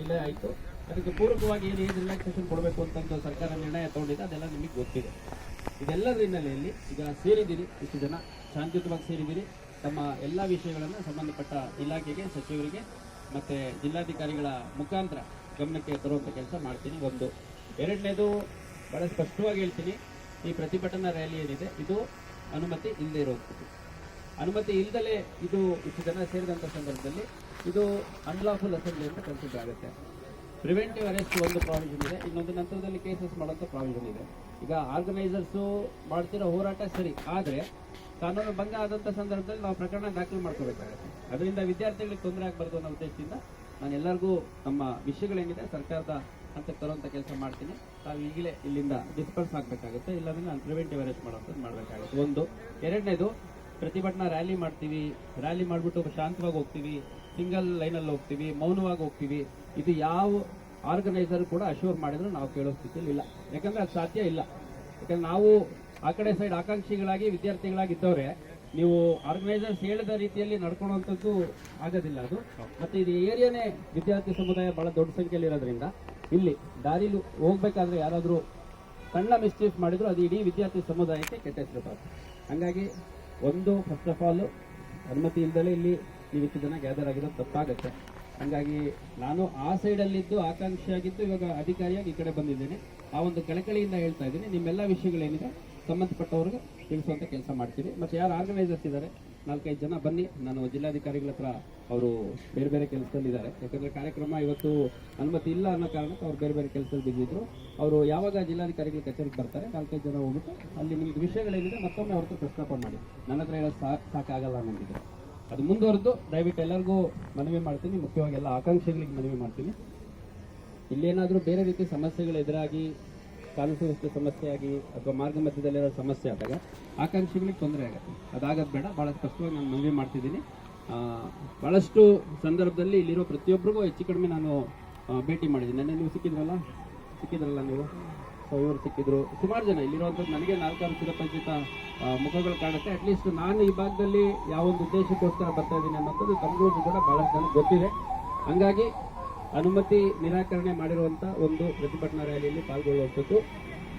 Delay ಆಯಿತು. ಅದಕ್ಕೆ ಪೂರಕವಾಗಿ ಏನು ಏನು ರಿಲ್ಯಾಕ್ಸೇಷನ್ ಕೊಡಬೇಕು ಅಂತ ಸರ್ಕಾರ ನಿರ್ಣಯ ತಗೊಂಡಿದೆ, ಅದೆಲ್ಲ ನಿಮಗೆ ಗೊತ್ತಿದೆ. ಇದೆಲ್ಲರ ಹಿನ್ನೆಲೆಯಲ್ಲಿ ಈಗ ಸೇರಿದ್ದೀರಿ, ಇಷ್ಟು ಜನ ಶಾಂತಿಯುತವಾಗಿ ಸೇರಿದ್ದೀರಿ. ತಮ್ಮ ಎಲ್ಲ ವಿಷಯಗಳನ್ನು ಸಂಬಂಧಪಟ್ಟ ಇಲಾಖೆಗೆ, ಸಚಿವರಿಗೆ ಮತ್ತು ಜಿಲ್ಲಾಧಿಕಾರಿಗಳ ಮುಖಾಂತರ ಗಮನಕ್ಕೆ ತರುವಂಥ ಕೆಲಸ ಮಾಡ್ತೀನಿ. ಒಂದು. ಎರಡನೇದು ಭಾಳ ಸ್ಪಷ್ಟವಾಗಿ ಹೇಳ್ತೀನಿ, ಈ ಪ್ರತಿಭಟನಾ ರ್ಯಾಲಿ ಏನಿದೆ, ಇದು ಅನುಮತಿ ಇಲ್ಲದೆ ಇರುವಂಥದ್ದು ಅನುಮತಿ ಇಲ್ಲದೆ ಇದು ಇಷ್ಟು ಜನ ಸೇರಿದಂಥ ಸಂದರ್ಭದಲ್ಲಿ ಇದು ಅನ್ಲಾಫುಲ್ ಅಸೆಂಬ್ಲಿ ಅಂತ ಕನ್ಸಿಡರ್ ಆಗುತ್ತೆ. ಪ್ರಿವೆಂಟಿವ್ ಅರೆಸ್ಟ್ ಒಂದು ಪ್ರಾವಿಷನ್ ಇದೆ. ಇನ್ನೊಂದು ನಂತರದಲ್ಲಿ ಕೇಸಸ್ ಮಾಡೋಂಥ ಪ್ರಾವಿಷನ್ ಇದೆ. ಈಗ ಆರ್ಗನೈಸರ್ಸು ಮಾಡ್ತಿರೋ ಹೋರಾಟ ಸರಿ, ಆದರೆ ಕಾನೂನು ಭಂಗ ಆದಂಥ ಸಂದರ್ಭದಲ್ಲಿ ನಾವು ಪ್ರಕರಣ ದಾಖಲು ಮಾಡ್ಕೋಬೇಕಾಗುತ್ತೆ. ಅದರಿಂದ ವಿದ್ಯಾರ್ಥಿಗಳಿಗೆ ತೊಂದರೆ ಆಗಬಾರ್ದು ಅನ್ನೋ ಉದ್ದೇಶದಿಂದ ನಾನು ಎಲ್ಲರಿಗೂ ನಮ್ಮ ವಿಷಯಗಳೇನಿದೆ ಸರ್ಕಾರದ ಹಂತಕ್ಕೆ ತರುವಂಥ ಕೆಲಸ ಮಾಡ್ತೀನಿ. ತಾವು ಈಗಲೇ ಇಲ್ಲಿಂದ ಡಿಸ್ಪರ್ಸ್ ಆಗಬೇಕಾಗುತ್ತೆ. ಇಲ್ಲಾಂದ್ರೆ ನಾನು ಪ್ರಿವೆಂಟಿವ್ ಅರೆಸ್ಟ್ ಮಾಡೋಂಥದ್ದು ಮಾಡಬೇಕಾಗುತ್ತೆ. ಒಂದು. ಎರಡನೇದು ಪ್ರತಿಭಟನಾ ರ್ಯಾಲಿ ಮಾಡ್ತೀವಿ. ರ್ಯಾಲಿ ಮಾಡಿಬಿಟ್ಟು ಶಾಂತವಾಗಿ ಹೋಗ್ತೀವಿ. ಸಿಂಗಲ್ ಲೈನಲ್ಲಿ ಹೋಗ್ತೀವಿ, ಮೌನವಾಗಿ ಹೋಗ್ತೀವಿ. ಇದು ಯಾವ ಆರ್ಗನೈಸರ್ ಕೂಡ ಅಶ್ಯೂರ್ ಮಾಡಿದ್ರು ನಾವು ಕೇಳೋ ಸ್ಥಿತಿಯಲ್ಲಿ ಇಲ್ಲ. ಯಾಕಂದ್ರೆ ಅದು ಸಾಧ್ಯ ಇಲ್ಲ. ಯಾಕಂದ್ರೆ ನಾವು ಆ ಕಡೆ ಸೈಡ್ ಆಕಾಂಕ್ಷಿಗಳಾಗಿ ವಿದ್ಯಾರ್ಥಿಗಳಾಗಿದ್ದವ್ರೆ ನೀವು ಆರ್ಗನೈಸರ್ಸ್ ಹೇಳಿದ ರೀತಿಯಲ್ಲಿ ನಡ್ಕೊಳ್ಳುವಂಥದ್ದು ಆಗೋದಿಲ್ಲ ಅದು. ಮತ್ತು ಇದು ಏರಿಯಾನೇ ವಿದ್ಯಾರ್ಥಿ ಸಮುದಾಯ ಭಾಳ ದೊಡ್ಡ ಸಂಖ್ಯೆಯಲ್ಲಿ ಇರೋದ್ರಿಂದ ಇಲ್ಲಿ ದಾರಿಲಿ ಹೋಗ್ಬೇಕಾದ್ರೆ ಯಾರಾದರೂ ಸಣ್ಣ ಮಿಸ್ಟೇಕ್ ಮಾಡಿದ್ರು ಅದು ಇಡೀ ವಿದ್ಯಾರ್ಥಿ ಸಮುದಾಯಕ್ಕೆ ಕೆಟ್ಟ ಹೆಸರು ಹಂಗಾಗಿ ಒಂದು ಫಸ್ಟ್ ಆಫ್ ಆಲ್ ಅನುಮತಿ ಇಲ್ದಲೇ ಇಲ್ಲಿ ನೀವು ಇಷ್ಟು ಜನ ಗ್ಯಾದರ್ ಆಗಿರೋದು ತಪ್ಪಾಗುತ್ತೆ. ಹಂಗಾಗಿ ನಾನು ಆ ಸೈಡಲ್ಲಿದ್ದು ಆಕಾಂಕ್ಷಿಯಾಗಿದ್ದು ಇವಾಗ ಅಧಿಕಾರಿಯಾಗಿ ಈ ಕಡೆ ಬಂದಿದ್ದೇನೆ. ಆ ಒಂದು ಕಳಕಳಿಯಿಂದ ಹೇಳ್ತಾ ಇದ್ದೀನಿ. ನಿಮ್ಮೆಲ್ಲ ವಿಷಯಗಳೇನಿದೆ ಸಂಬಂಧಪಟ್ಟವ್ರಿಗೆ ತಿಳಿಸುವಂಥ ಕೆಲಸ ಮಾಡ್ತೀವಿ. ಮತ್ತು ಯಾರು ಆರ್ಗನೈಸರ್ಸ್ ಇದ್ದಾರೆ ನಾಲ್ಕೈದು ಜನ ಬನ್ನಿ. ನಾನು ಜಿಲ್ಲಾಧಿಕಾರಿಗಳ ಹತ್ರ ಅವರು ಬೇರೆ ಬೇರೆ ಕೆಲಸದಲ್ಲಿದ್ದಾರೆ ಯಾಕಂದರೆ ಕಾರ್ಯಕ್ರಮ ಇವತ್ತು ಅನುಮತಿ ಇಲ್ಲ ಅನ್ನೋ ಕಾರಣಕ್ಕೆ ಅವ್ರು ಬೇರೆ ಬೇರೆ ಕೆಲಸದಲ್ಲಿ ಬಿದ್ದಿದ್ರು ಅವರು ಯಾವಾಗ ಜಿಲ್ಲಾಧಿಕಾರಿಗಳ ಕಚೇರಿಗೆ ಬರ್ತಾರೆ, ನಾಲ್ಕೈದು ಜನ ಹೋಗ್ಬಿಟ್ಟು ಅಲ್ಲಿ ನಿಮ್ದು ವಿಷಯಗಳೇನಿದೆ ಮತ್ತೊಮ್ಮೆ ಅವ್ರ ಪ್ರಸ್ತಾಪ ಮಾಡಿ. ನನ್ನ ಹತ್ರ ಹೇಳೋದು ಸಾ, ಸಾಕಾಗಲ್ಲ ನನಗೆ ಅದು ಮುಂದುವರೆದು ದಯವಿಟ್ಟು ಎಲ್ಲರಿಗೂ ಮನವಿ ಮಾಡ್ತೀನಿ. ಮುಖ್ಯವಾಗಿ ಎಲ್ಲ ಆಕಾಂಕ್ಷೆಗಳಿಗೆ ಮನವಿ ಮಾಡ್ತೀನಿ. ಇಲ್ಲೇನಾದರೂ ಬೇರೆ ರೀತಿ ಸಮಸ್ಯೆಗಳು ಎದುರಾಗಿ ಕಾನೂನು ಸಮಸ್ಯೆ ಆಗಿ ಅಥವಾ ಮಾರ್ಗ ಮಧ್ಯದಲ್ಲಿರೋ ಸಮಸ್ಯೆ ಆದಾಗ ಆಕಾಂಕ್ಷಿಗಳಿಗೆ ತೊಂದರೆ ಆಗುತ್ತೆ. ಅದಾಗದು ಬೇಡ ಭಾಳ ಸ್ಪಷ್ಟವಾಗಿ ನಾನು ಮನವಿ ಮಾಡ್ತಿದ್ದೀನಿ. ಭಾಳಷ್ಟು ಸಂದರ್ಭದಲ್ಲಿ ಇಲ್ಲಿರೋ ಪ್ರತಿಯೊಬ್ಬರಿಗೂ ಹೆಚ್ಚು ಕಡಿಮೆ ನಾನು ಭೇಟಿ ಮಾಡಿದ್ದೀನಿ. ನೆನ್ನೆ ನೀವು ಸಿಕ್ಕಿದ್ರಲ್ಲ? ಸಿಕ್ಕಿದ್ರಲ್ಲ ನೀವು? ಇವರು ಸಿಕ್ಕಿದ್ರು. ಸುಮಾರು ಜನ ಇಲ್ಲಿರುವಂಥದ್ದು ನನಗೆ ನಾಲ್ಕಾರು ಚಿರಪರಿಚಿತ ಮುಖಗಳು ಕಾಣುತ್ತೆ. ಅಟ್ಲೀಸ್ಟ್ ನಾನು ಈ ಭಾಗದಲ್ಲಿ ಯಾವ ಒಂದು ಉದ್ದೇಶಕ್ಕೋಸ್ಕರ ಬರ್ತಾ ಇದ್ದೀನಿ ಅನ್ನೋಂಥದ್ದು ತಮಗೂ ಕೂಡ ಭಾಳಷ್ಟು ಜನಕ್ಕೆ ಗೊತ್ತಿದೆ. ಹಂಗಾಗಿ ಅನುಮತಿ ನಿರಾಕರಣೆ ಮಾಡಿರುವಂತಹ ಒಂದು ಪ್ರತಿಭಟನಾ ರ್ಯಾಲಿಯಲ್ಲಿ ಪಾಲ್ಗೊಳ್ಳುವಂಥದ್ದು